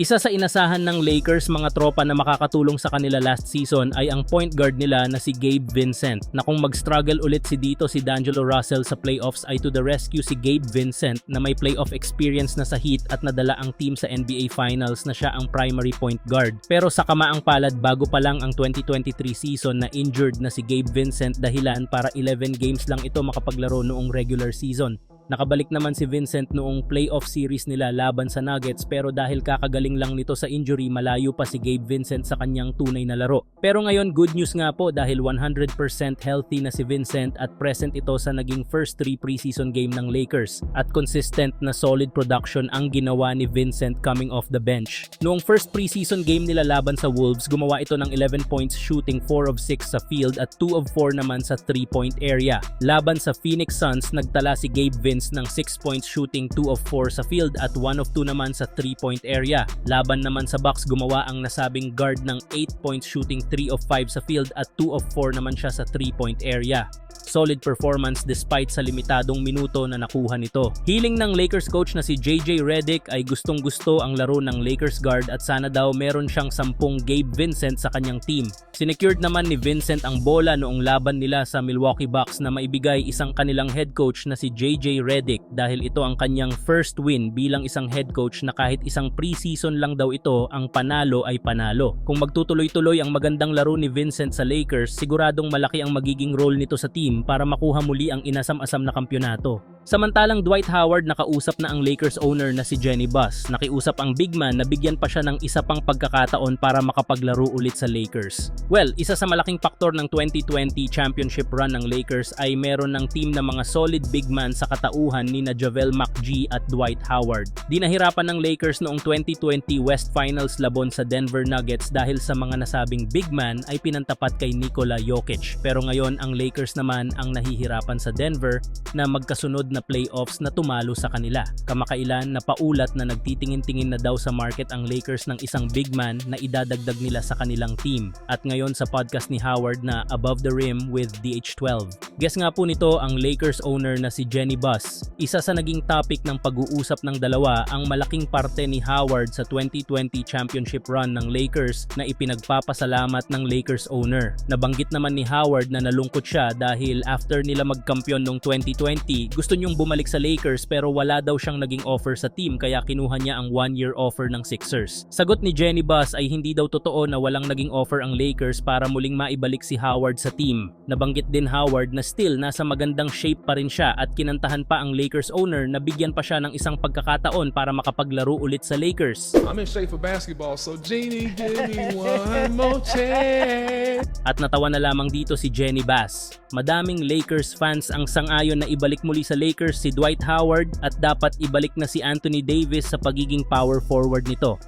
Isa sa inasahan ng Lakers mga tropa na makakatulong sa kanila last season ay ang point guard nila na si Gabe Vincent na kung mag-struggle ulit si dito si D'Angelo Russell sa playoffs ay to the rescue si Gabe Vincent na may playoff experience na sa Heat at nadala ang team sa NBA Finals na siya ang primary point guard. Pero sa kamaang palad bago pa lang ang 2023 season na injured na si Gabe Vincent dahilan para 11 games lang ito makapaglaro noong regular season. Nakabalik naman si Vincent noong playoff series nila laban sa Nuggets pero dahil kakagaling lang nito sa injury malayo pa si Gabe Vincent sa kanyang tunay na laro. Pero ngayon good news nga po dahil 100% healthy na si Vincent at present ito sa naging first 3 preseason game ng Lakers at consistent na solid production ang ginawa ni Vincent coming off the bench. Noong first preseason game nila laban sa Wolves gumawa ito ng 11 points shooting 4 of 6 sa field at 2 of 4 naman sa 3 point area. Laban sa Phoenix Suns nagtala si Gabe Vincent ng 6 points shooting 2 of 4 sa field at 1 of 2 naman sa 3 point area. Laban naman sa Bucks gumawa ang nasabing guard ng 8 points shooting 3 of 5 sa field at 2 of 4 naman siya sa 3 point area. Solid performance despite sa limitadong minuto na nakuha nito. Hiling ng Lakers coach na si JJ Redick ay gustong gusto ang laro ng Lakers guard at sana daw meron siyang 10 Gabe Vincent sa kanyang team. Sinecured naman ni Vincent ang bola noong laban nila sa Milwaukee Bucks na maibigay isang kanilang head coach na si JJ Redick dahil ito ang kanyang first win bilang isang head coach na kahit isang preseason lang daw ito ang panalo ay panalo. Kung magtutuloy-tuloy ang magandang laro ni Vincent sa Lakers, siguradong malaki ang magiging role nito sa team para makuha muli ang inasam-asam na kampyonato. Samantalang Dwight Howard nakausap na ang Lakers owner na si Jenny Buss. Nakiusap ang big man na bigyan pa siya ng isa pang pagkakataon para makapaglaro ulit sa Lakers. Well, isa sa malaking faktor ng 2020 championship run ng Lakers ay meron ng team na mga solid big man sa katauhan ni na Javel McGee at Dwight Howard. Di nahirapan ng Lakers noong 2020 West Finals labon sa Denver Nuggets dahil sa mga nasabing big man ay pinantapat kay Nikola Jokic. Pero ngayon ang Lakers naman ang nahihirapan sa Denver na magkasunod na playoffs na tumalo sa kanila. Kamakailan na paulat na nagtitingin-tingin na daw sa market ang Lakers ng isang big man na idadagdag nila sa kanilang team. At ngayon sa podcast ni Howard na Above the Rim with DH12. Guess nga po nito ang Lakers owner na si Jenny Buss. Isa sa naging topic ng pag-uusap ng dalawa ang malaking parte ni Howard sa 2020 championship run ng Lakers na ipinagpapasalamat ng Lakers owner. Nabanggit naman ni Howard na nalungkot siya dahil after nila magkampiyon noong 2020, gusto niyong bumalik sa Lakers pero wala daw siyang naging offer sa team kaya kinuha niya ang one-year offer ng Sixers. Sagot ni Jenny Buss ay hindi daw totoo na walang naging offer ang Lakers para muling maibalik si Howard sa team. Nabanggit din Howard na still nasa magandang shape pa rin siya at kinantahan pa ang Lakers owner na bigyan pa siya ng isang pagkakataon para makapaglaro ulit sa Lakers. I'm in shape for basketball, so Genie, give me one more chance. At natawa na lamang dito si Jenny Bass. Madaming Lakers fans ang sangayon na ibalik muli sa Lakers si Dwight Howard at dapat ibalik na si Anthony Davis sa pagiging power forward nito.